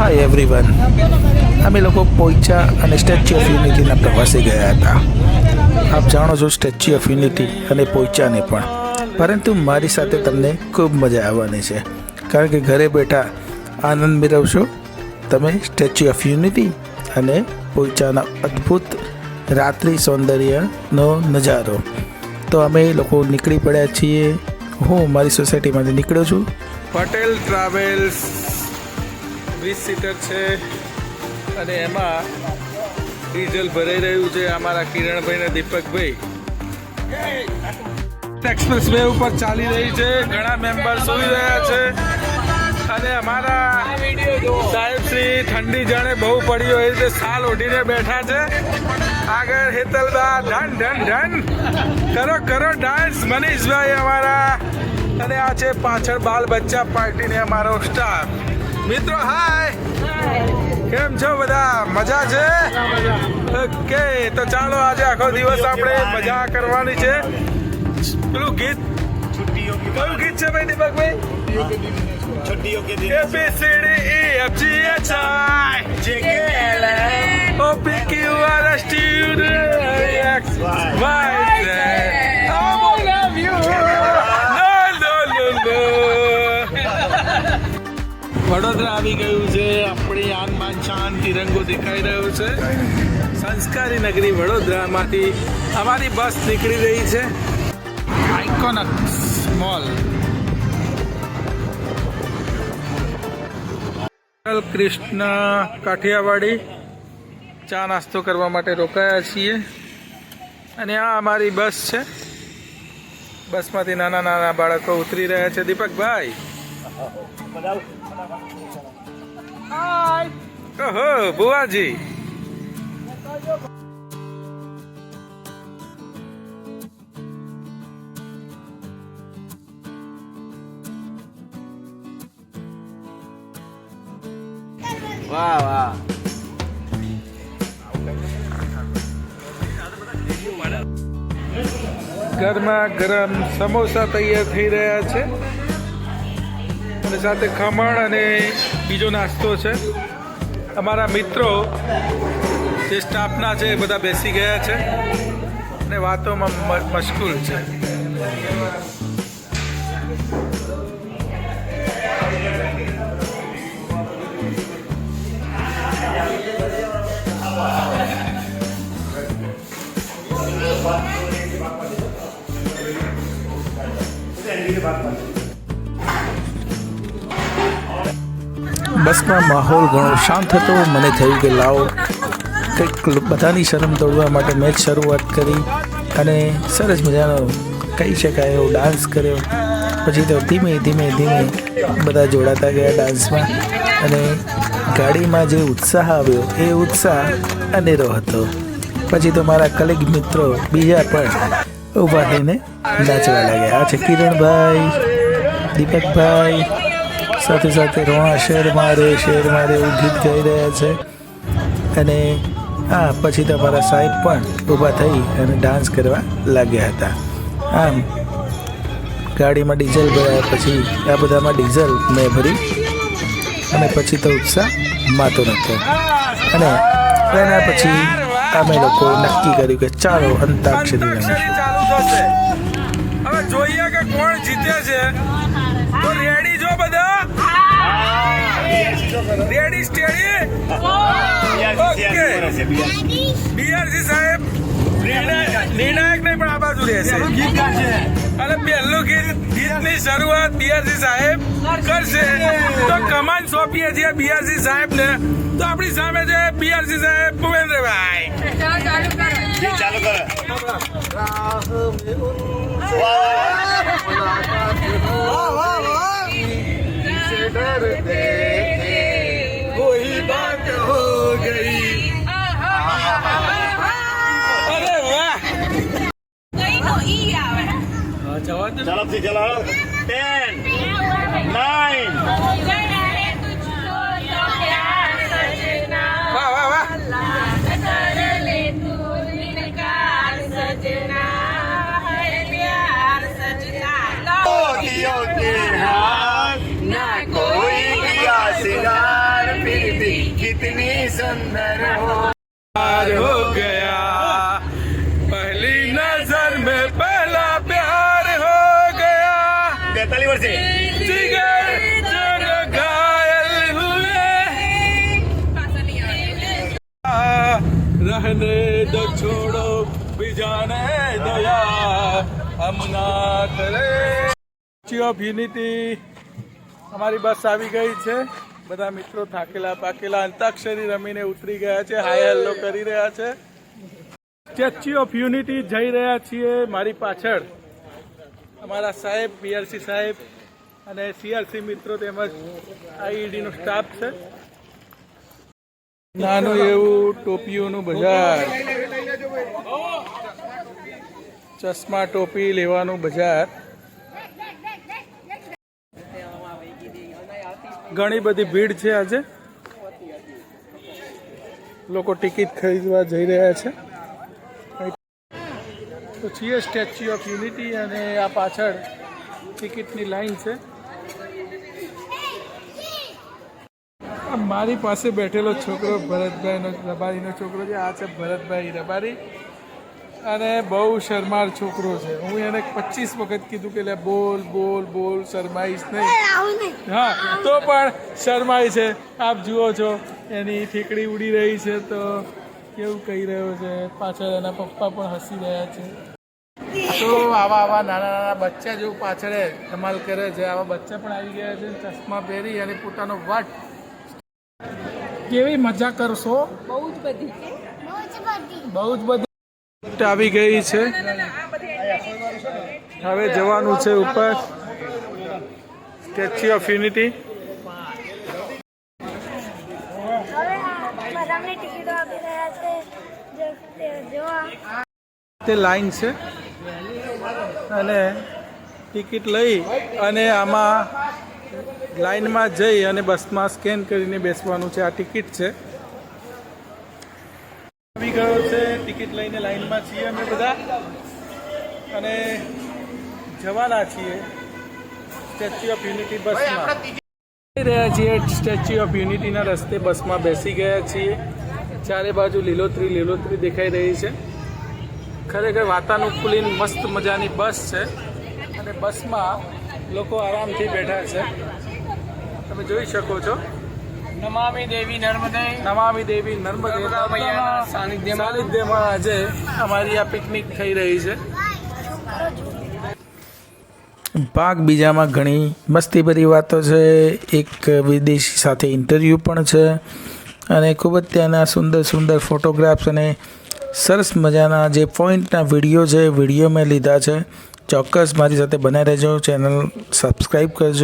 Hi everyone અમે લોકો પોઈચા અને સ્ટેચ્યુ ઓફ યુનિટીના પ્રવાસે ગયા હતા. આપ જાણો છો સ્ટેચ્યુ ઓફ યુનિટી અને પોઈચાને પણ. પરંતુ મારી સાથે તમને ખૂબ મજા આવવાની છે. કારણ કે ઘરે બેઠા આનંદ મેળવશો. તમે સ્ટેચ્યુ ઓફ યુનિટી અને પોઈચાના અદ્ભુત રાત્રિ સૌંદર્યનો નજારો. તો અમે લોકો નીકળી પડ્યા છીએ. હું મારી સોસાયટીમાંથી નીકળ્યો છું. પટેલ ટ્રાવેલ્સ વીસ સીટર છે અને એમાં ડીઝલ ભરાઈ રહ્યું છે અમારા કિરણભાઈ ને દીપકભાઈ. એક્સપ્રેસ વે ઉપર ચાલી રહી છે, ઘણા મેમ્બર સુઈ રહ્યા છે. અને અમારા સાહેબ શ્રી ઠંડી જાણે બહુ પડી હોય તે સાલ ઓઢીને બેઠા છે. આગળ હેતલબા, ધન ધન ધન. કરો કરો ડાન્સ મનીષભાઈ અમારા. અને આ છે પાછળ બાલ બચ્ચા પાર્ટીને અમારો સ્ટાફ મિત્રો હાય કેમ છો બધા? મજા છે? ઓકે, તો ચાલો આજે આખો દિવસ આપણે મજા કરવાની છે. પેલું ગીત? કયું ગીત છે ભાઈ દીપકભાઈ? A B C D E F G H I J K Q R S T Y તિરંગો દેખાઈ રહ્યો છે. સંસ્કારી નગરી વડોદરામાંથી અમારી બસ નીકળી રહી છે. આઇકોનક્સ મોલ કૃષ્ણ કાઠિયાવાડી. ચા નાસ્તો કરવા માટે રોકાયા છીએ. અને આ અમારી બસ છે. બસમાંથી નાના નાના બાળકો ઉતરી રહ્યા છે. દીપકભાઈ. ઓહો, ભુવાજી. વાહ વાહ. ગરમા ગરમ સમોસા તૈયાર થઈ રહ્યા છે. અને સાથે ખમણ અને બીજો નાસ્તો છે. અમારા મિત્રો જે સ્ટાફના છે એ બધા બેસી ગયા છે અને વાતોમાં મશગુલ છે. બસમાં માહોલ ઘણો શાંત હતો. મને થયું કે લાવો, કંઈક બધાની શરમ તોડવા માટે મેં જ શરૂઆત કરી અને સરસ મજાનો કહી શકાય એવો ડાન્સ કર્યો. પછી તો ધીમે ધીમે ધીમે બધા જોડાતા ગયા ડાન્સમાં અને ગાડીમાં જે ઉત્સાહ આવ્યો એ ઉત્સાહ અનેરો હતો. પછી તો મારા કલીગ મિત્રો બીજા પણ ઊભા થઈને નાચવા લાગ્યા. આ છે કિરણભાઈ, દીપકભાઈ સાથે સાથે રોણા શેર મારે શેર મારે એવું ગીત ગાઈ રહ્યા છે. અને હા, પછી તમારા સાહેબ પણ ઊભા થઈ અને ડાન્સ કરવા લાગ્યા હતા. આમ, ગાડીમાં ડીઝલ ભરાયા પછી આ બધામાં ડીઝલ મેં ભરી અને પછી તો ઉત્સાહ માતો નહોતો. અને એના પછી અમે લોકો નક્કી કર્યું કે ચાલો અંતાક્ષરી રમીશું. હવે જોઈએ કે કોણ જીતે છે? તો રેડી જો બધા? રેડી સ્ટેડી ઓકે બીઆરસી સાહેબ નિર્ણાયક નહીં પણ આ બાજુ રહેશે. અને પહેલું ગીત ગીતની શરૂઆત બીઆરસી સાહેબ કરશે. તો કમાન સોંપીએ છીએ બીઆરસી સાહેબ ને તો આપણી સામે છે બીઆરસી સાહેબ ये चालू कर राह में उनसे मुलाकात होगी से डरते थे वही बात हो गई अरे वाह चलो चलो टेन नाइन અમને તો બીજાને દયા. હમના કરે. ઓફ યુનિટી અમારી બસ આવી ગઈ છે. બધા મિત્રો થાકેલા પાકેલા અંતાક્ષરી રમીને ઉતરી ગયા છે, હાય હલ્લો કરી રહ્યા છે. સ્ટેચ્યુ ઓફ યુનિટી જઈ રહ્યા છીએ મારી પાછળ. અમારા સાહેબ, પીઆરસી સાહેબ અને સીઆરસી મિત્રો તેમજ આઈઈડીનો સ્ટાફ છે. નાનું એવું ટોપીઓનું બજાર. ચશ્મા ટોપી લેવાનું બજાર. ઘણી બધી ભીડ છે આજે. લોકો ટિકિટ ખરીદવા જઈ રહ્યા છે. તો છીએ સ્ટેચ્યુ ઓફ યુનિટી અને આ પાછળ ટિકિટની લાઈન છે. મારી પાસે બેઠેલો છોકરો ભરતભાઈનો રબારીનો છોકરો છે. આ છે ભરતભાઈ રબારી અને બહુ શરમાળ છોકરો છે. હું એને પચીસ વખત કીધું કે બોલ બોલ બોલ શરમાઈશ નહીં. હા તો પણ શરમાય છે. આપ જુઓ છો એની ઠીકડી ઉડી રહી છે તો કેવું કહી રહ્યો છે? પાછળ એના પપ્પા પણ હસી રહ્યા છે. તો આવા આવા નાના નાના બચ્ચા જેવું પાછળ ધમાલ કરે છે. આવા બચ્ચા પણ આવી ગયા છે ચશ્મા પહેરી અને પોતાનો વટ કેવી મજા કરશો? બહુ જ બધી. બહુ જ બધી. આવી ગઈ છે. હવે જવાનું છે ઉપર. સ્ટેચ્યુ ઓફ યુનિટી તે લાઈન છે. અને ટિકિટ લઈ અને આમાં લાઈનમાં જઈ અને બસમાં સ્કેન કરીને બેસવાનું છે. આ ટિકિટ છે. આવી ગયો છે. ટિકિટ લઈને લાઈનમાં છીએ અમે બધા. અને જવાના છીએ સ્ટેચ્યુ ઓફ યુનિટી બસમાં. રહ્યા છીએ સ્ટેચ્યુ ઓફ યુનિટીના રસ્તે બસમાં બેસી ગયા છીએ. ચારે બાજુ લીલોતરી લીલોતરી દેખાઈ રહી છે. ખરેખર વાતાનુકૂલિત મસ્ત મજાની બસ છે. અને બસમાં લોકો આરામથી બેઠા છે. તમે જોઈ શકો છો. નમામી દેવી નર્મદે. નમામી દેવી નર્મદે. સાનિધ્યમાં. સાનિધ્યમાં આજે અમારી આ પિકનિક થઈ રહી છે. ભાગ બીજામાં ઘણી મસ્તીભરી વાતો છે. એક વિદેશી સાથે ઇન્ટરવ્યૂ પણ છે. અને ખૂબ જ ત્યાંના સુંદર સુંદર ફોટોગ્રાફ્સ અને સરસ મજાના જે પોઈન્ટના વીડિયો છે વીડિયો મેં લીધા છે. ચોક્કસ મારી સાથે બનાવી રહેજો. ચેનલ સબસ્ક્રાઈબ કરજો.